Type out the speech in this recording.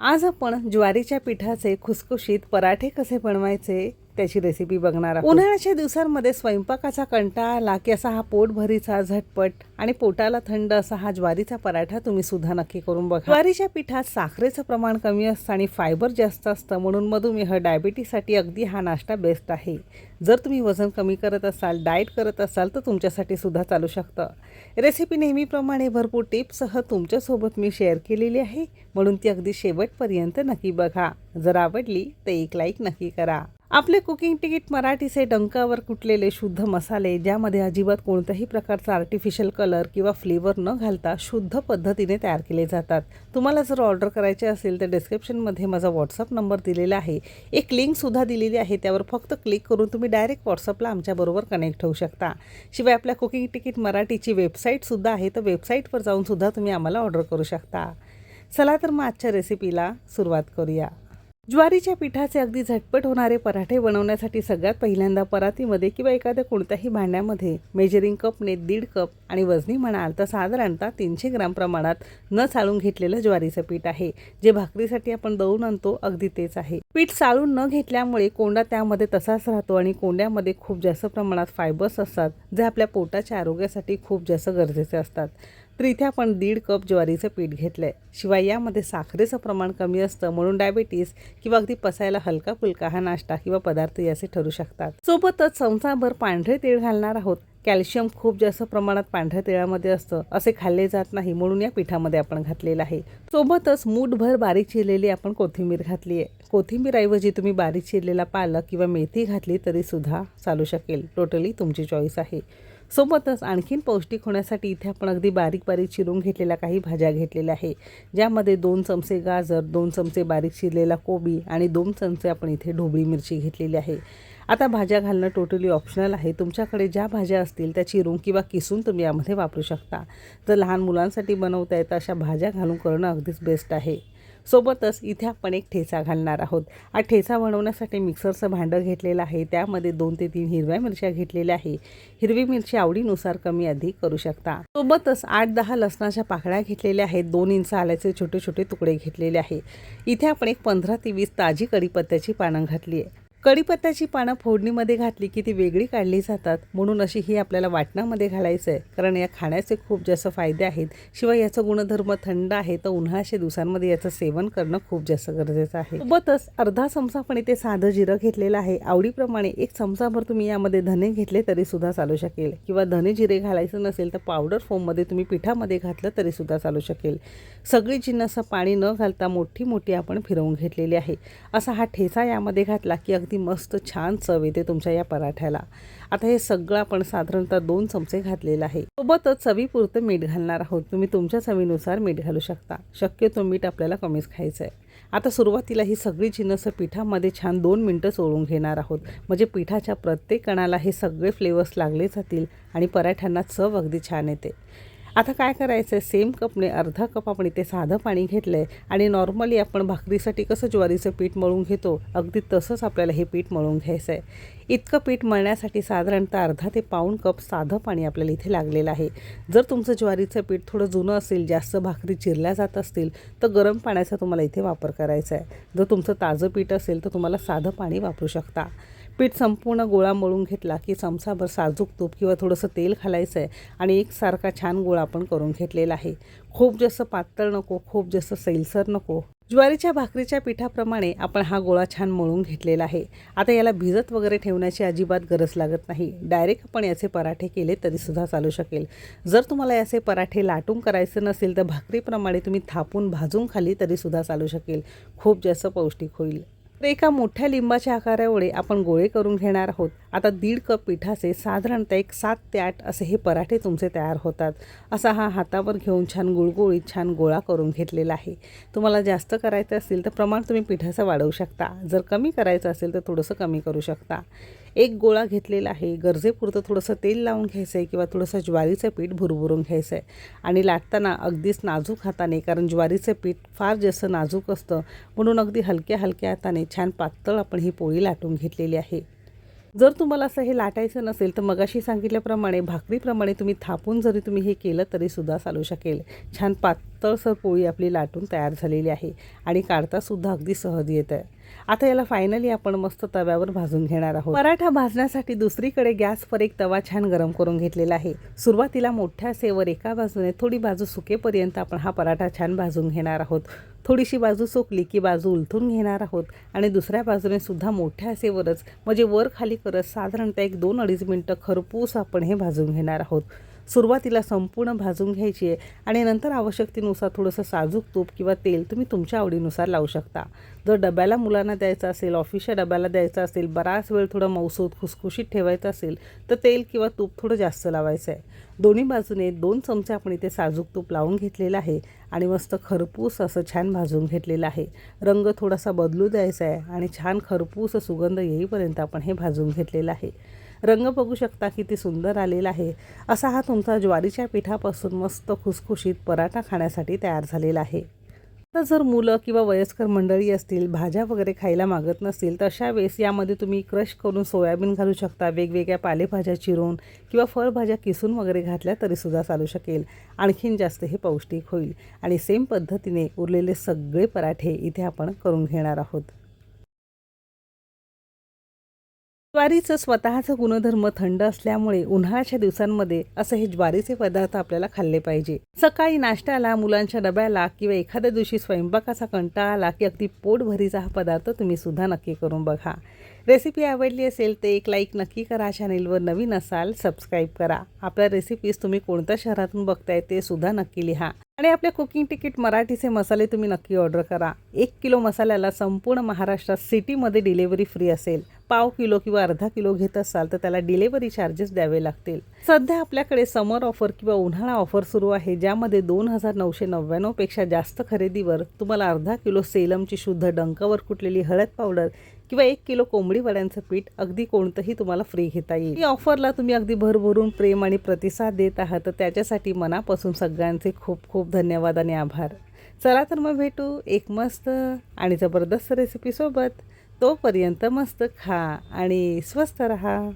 आज आपण ज्वारीच्या पिठाचे खुसखुशीत पराठे कसे बनवायचे? त्याची रेसिपी बघणार उन्हाळ्याच्या दिवसांमध्ये स्वयंपाकाचा कंटाळा आला की असा हा पोटभरीचा झटपट आणि पोटाला थंड असा हा ज्वारीचा पराठा तुम्ही सुद्धा नक्की करून बघा. ज्वारीच्या पिठात साखरेचं प्रमाण कमी असतं आणि फायबर जास्त असतं म्हणून मधुमेह डायबिटीसाठी अगदी हा नाश्ता बेस्ट आहे. जर तुम्ही वजन कमी करत असाल डाएट करत असाल तर तुमच्यासाठी सुद्धा चालू शकतं. रेसिपी नेहमीप्रमाणे भरपूर टिप्ससह तुमच्यासोबत मी शेअर केलेली आहे म्हणून ती अगदी शेवटपर्यंत नक्की बघा. जर आवडली तर एक लाईक नक्की करा. आपले कुकिंग तिकीट मराठीचे डंकावर कुटलेले शुद्ध मसाले ज्यामध्ये अजिबात कोणत्याही प्रकारचा आर्टिफिशियल कलर किंवा फ्लेवर न घालता शुद्ध पद्धतीने तयार केले जातात. तुम्हाला जर ऑर्डर करायचे असेल तर डिस्क्रिप्शनमध्ये माझा व्हॉट्सअप नंबर दिलेला आहे. एक लिंकसुद्धा दिलेली आहे त्यावर फक्त क्लिक करून तुम्ही डायरेक्ट व्हॉट्सअपला आमच्याबरोबर कनेक्ट होऊ शकता. शिवाय आपल्या कुकिंग तिकीट मराठीची वेबसाईटसुद्धा आहे तर वेबसाईटवर जाऊनसुद्धा तुम्ही आम्हाला ऑर्डर करू शकता. चला तर मग आजच्या रेसिपीला सुरुवात करूया. ज्वारीच्या पिठाचे अगदी झटपट होणारे पराठे बनवण्यासाठी सगळ्यात पहिल्यांदा परातीमध्ये किंवा एखाद्या कोणत्याही भांड्यामध्ये मेजरिंग कपने दीड कप आणि वजनी म्हणाल तर साधारणतः तीनशे ग्राम प्रमाणात न चाळून घेतलेलं ज्वारीचं पीठ आहे. जे भाकरीसाठी आपण दळून आणतो अगदी तेच आहे. पीठ चाळून न घेतल्यामुळे कोंडा त्यामध्ये तसाच राहतो आणि कोंड्यामध्ये खूप जास्त प्रमाणात फायबर्स असतात जे आपल्या पोटाच्या आरोग्यासाठी खूप जास्त गरजेचे असतात. तर इथे आपण दीड कप ज्वारीचं पीठ घेतलं आहे शिवाय यामध्ये साखरेचं प्रमाण कमी असतं म्हणून डायबिटीस किंवा अगदी पसायला हलका फुलका हा नाश्ता किंवा पदार्थ याचे ठरू शकतात. सोबतच चमचाभर पांढरे तीळ घालणार आहोत. कॅल्शियम खूप जास्त प्रमाणात पांढऱ्या तिळामध्ये असतं असे खाल्ले जात नाही म्हणून या पिठामध्ये आपण घातलेलं आहे. सोबतच मूठभर बारीक चिरलेली आपण कोथिंबीर घातली आहे. कोथिंबीरऐवजी तुम्ही बारीक चिरलेला पालक किंवा मेथी घातली तरी सुद्धा चालू शकेल. टोटली तुमची चॉईस आहे. सोबतच आणखीन पौष्टिक होण्यासाठी इथे आपण अगदी बारीक बारीक चिरून घेतलेल्या काही भाज्या घेतलेल्या आहे. ज्यामध्ये दोन चमचे गाजर दोन चमचे बारीक चिरलेला कोबी आणि दोन चमचे आपण इथे ढोबळी मिरची घेतलेली आहे. आता भाज्या घालणं टोटली ऑप्शनल आहे. तुमच्याकडे ज्या भाज्या असतील त्या चिरून किंवा किसून तुम्ही यामध्ये वापरू शकता. जर लहान मुलांसाठी बनवता येतं अशा भाज्या घालून करणं अगदीच बेस्ट आहे. सोबतच इथे आपण एक ठेचा घालणार आहोत. हा ठेचा बनवण्यासाठी मिक्सरचं भांडं घेतलेलं आहे. त्यामध्ये दोन ते तीन हिरव्या मिरच्या घेतलेल्या आहे. हिरवी मिरची आवडीनुसार कमी अधिक करू शकता. सोबतच आठ दहा लसणाच्या पाकळ्या घेतलेल्या आहेत. दोन इंच आल्याचे छोटे छोटे तुकडे घेतलेले आहे. इथे आपण एक पंधरा ते वीस ताजी कढीपत्त्याची पानं घातली आहे. कढीपत्त्याची पानं फोडणीमध्ये घातली की ती वेगळी काढली जातात म्हणून अशी ही आपल्याला वाटणामध्ये घालायचं आहे कारण या खाण्याचे खूप जास्त फायदे आहेत. शिवाय याचं गुणधर्म थंड आहे तर उन्हाळ्याच्या दिवसांमध्ये याचं सेवन करणं खूप जास्त गरजेचं आहे. सोबतच अर्धा चमचा पण इथे साधं जिरं घेतलेलं आहे. आवडीप्रमाणे एक चमचाभर तुम्ही यामध्ये धने घेतले तरी सुद्धा चालू शकेल. किंवा धने जिरे घालायचं नसेल तर पावडर फॉर्ममध्ये तुम्ही पिठामध्ये घातलं तरी सुद्धा चालू शकेल. सगळी जिन्नसं पाणी न घालता मोठी मोठी आपण फिरवून घेतलेली आहे. असा हा ठेचा यामध्ये घातला की अगदी मस्त छान चव येते तुमच्या या पराठ्याला. आता हे सगळं आपण साधारणतः दोन चमचे घातलेलं आहे. सोबतच चवीपुरतं मीठ घालणार आहोत. तुम्ही तुमच्या चवीनुसार मीठ घालू शकता. शक्यतो मीठ आपल्याला कमीच खायचं आहे आता सुरुवातीला ही सगळी जिनस पिठामध्ये छान दोन मिनटं चोळून घेणार आहोत. म्हणजे पिठाच्या प्रत्येक कणाला हे सगळे फ्लेवर्स लागले जातील आणि पराठ्यांना चव अगदी छान येते. आता काय करायचं आहे सेम कपने अर्धा कप आपण इथे साधं पाणी घेतलं आहे आणि नॉर्मली आपण भाकरीसाठी कसं ज्वारीचं पीठ मळून घेतो अगदी तसंच आपल्याला हे पीठ मळून घ्यायचं आहे इतकं पीठ मळण्यासाठी साधारणतः अर्धा ते पाऊण कप साधं पाणी आपल्याला इथे लागलेलं आहे. जर तुमचं ज्वारीचं पीठ थोडं जुनं असेल जास्त भाकरी चिरल्या जात असतील तर गरम पाण्याचा तुम्हाला इथे वापर करायचा आहे जर तुमचं ताजं पीठ असेल तर तुम्हाला साधं पाणी वापरू शकता. पीठ संपूर्ण गोळा मळून घेतला की चमचाभर साजूक तूप किंवा थोडंसं तेल घालायचं आहे आणि एकसारखा छान गोळा आपण करून घेतलेला आहे. खूप जास्त पातळ नको खूप जास्त सैलसर नको. ज्वारीच्या भाकरीच्या पिठाप्रमाणे आपण हा गोळा छान मळून घेतलेला आहे. आता याला भिजत वगैरे ठेवण्याची अजिबात गरज लागत नाही. डायरेक्ट आपण याचे पराठे केले तरीसुद्धा चालू शकेल. जर तुम्हाला याचे पराठे लाटून करायचे नसेल तर भाकरीप्रमाणे तुम्ही थापून भाजून खाली तरीसुद्धा चालू शकेल. खूप जास्त पौष्टिक होईल. तर एका मोठ्या लिंबाच्या आकारामुळे आपण गोळे करून घेणार आहोत. आता दीड कप पिठाचे साधारणतः एक सात ते आठ असे हे पराठे तुमचे तयार होतात. असा हा हातावर घेऊन छान गुळगुळीत छान गोळा करून घेतलेला आहे. तुम्हाला जास्त करायचं असेल तर प्रमाण तुम्ही पिठाचं वाढवू शकता. जर कमी करायचं असेल तर थोडंसं कमी करू शकता. एक गोळा घेतलेला आहे. गरजेपुरतं थोडंसं तेल लावून घ्यायचं आहे किंवा थोडंसं ज्वारीचं पीठ भुरभुरून घ्यायचं आहे आणि लाटताना अगदीच नाजूक हाताने कारण ज्वारीचं पीठ फार जास्त नाजूक असतं. म्हणून अगदी हलक्या हलक्या हाताने छान पातळ आपण ही पोळी लाटून घेतलेली आहे. जर तुम्हाला असं हे लाटायचं नसेल तर मगाशी सांगितल्याप्रमाणे भाकरीप्रमाणे तुम्ही थापून जरी तुम्ही हे केलं तरी सुद्धा चालू शकेल. छान पातळसर पोळी आपली लाटून तयार झालेली आहे आणि काढतासुद्धा अगदी सहज येत आहे आता याला फायनली आपण मस्त तव्यावर भाजून घेणार आहोत. पराठा भाजण्यासाठी दुसरीकडे गॅसवर एक तवा छान गरम करून घेतलेला आहे. सुरुवातीला मोठ्या सेवर एका बाजूने थोडी बाजू सुकेपर्यंत आपण हा पराठा छान भाजून घेणार आहोत. थोडीशी बाजू सुकली की बाजू उलथून घेणार आहोत. आणि दुसऱ्या बाजूने सुद्धा मोठ्या असेवरच म्हणजे वर खाली करत साधारणतः एक दोन अडीच मिनटं खरपूस आपण हे भाजून घेणार आहोत. सुरुवातीला संपूर्ण भाजून घ्यायची आहे आणि नंतर आवश्यकतेनुसार थोडंसं साजूक तूप किंवा तेल तुम्ही तुमच्या आवडीनुसार लावू शकता. जर डब्याला मुलांना द्यायचं असेल ऑफिसच्या डब्याला द्यायचं असेल बराच वेळ थोडं मौसूद खुसखुशीत ठेवायचं असेल तर तेल किंवा तूप थोडं जास्त लावायचं आहे. दोन्ही बाजूने दोन चमचे आपण इथे साजूक तूप लावून घेतलेलं आहे आणि मस्त खरपूस असं छान भाजून घेतलेलं आहे. रंग थोडासा बदलू द्यायचा आहे आणि छान खरपूस सुगंध येईपर्यंत आपण हे भाजून घेतलेलं आहे. रंग बघू शकता किती सुंदर आलेला आहे. असा हा तुमचा ज्वारीच्या पिठापासून मस्त खुसखुशीत पराठा खाण्यासाठी तयार झालेला आहे. आता जर मुलं किंवा वयस्कर मंडळी असतील भाज्या वगैरे खायला मागत नसतील तर अशा वेळेस यामध्ये तुम्ही क्रश करून सोयाबीन घालू शकता वेगवेगळ्या पालेभाज्या चिरून किंवा फळभाज्या किसून वगैरे घातल्या तरीसुद्धा चालू शकेल. आणखीन जास्त हे पौष्टिक होईल. आणि सेम पद्धतीने उरलेले सगळे पराठे इथे आपण करून घेणार आहोत. ज्वारीचं स्वतःचं गुणधर्म थंड असल्यामुळे उन्हाळ्याच्या दिवसांमध्ये असं हे ज्वारीचे पदार्थ आपल्याला खाल्ले पाहिजे. सकाळी नाश्त्याला मुलांच्या डब्याला किंवा एखाद्या दिवशी स्वयंपाकाचा कंटाळा आला की अगदी पोटभरीचा हा पदार्थ तुम्ही सुद्धा नक्की करून बघा. रेसिपी आवडली असेल तर एक लाईक नक्की करा चॅनेलवर नवीन असाल सबस्क्राईब करा. आपल्या रेसिपीज तुम्ही कोणत्या शहरातून बघताय ते सुद्धा नक्की लिहा. आणि आपल्या कुकिंग तिकीट मराठीचे मसाले तुम्ही नक्की ऑर्डर करा. एक किलो मसाल्याला संपूर्ण महाराष्ट्रात सिटीमध्ये डिलेवरी फ्री असेल. पाव किलो किंवा अर्धा किलो घेत असाल तर त्याला डिलेवरी चार्जेस द्यावे लागतील. सध्या आपल्याकडे समर ऑफर किंवा उन्हाळा ऑफर सुरू आहे ज्यामध्ये दोन हजार नऊशे नव्याण्णवपेक्षा जास्त खरेदीवर तुम्हाला अर्धा किलो सेलमची शुद्ध डंकावर कुटलेली हळद पावडर किंवा एक किलो कोंबडी वड्यांचं पीठ अगदी कोणतंही तुम्हाला फ्री घेता येईल. या ऑफरला तुम्ही अगदी भरभरून प्रेम आणि प्रतिसाद देत आहात. तर त्याच्यासाठी मनापासून सगळ्यांचे खूप खूप धन्यवाद आणि आभार. चला तर मग भेटू एक मस्त आणि जबरदस्त रेसिपीसोबत तोपर्यंत मस्त खा आणि स्वस्त रहा.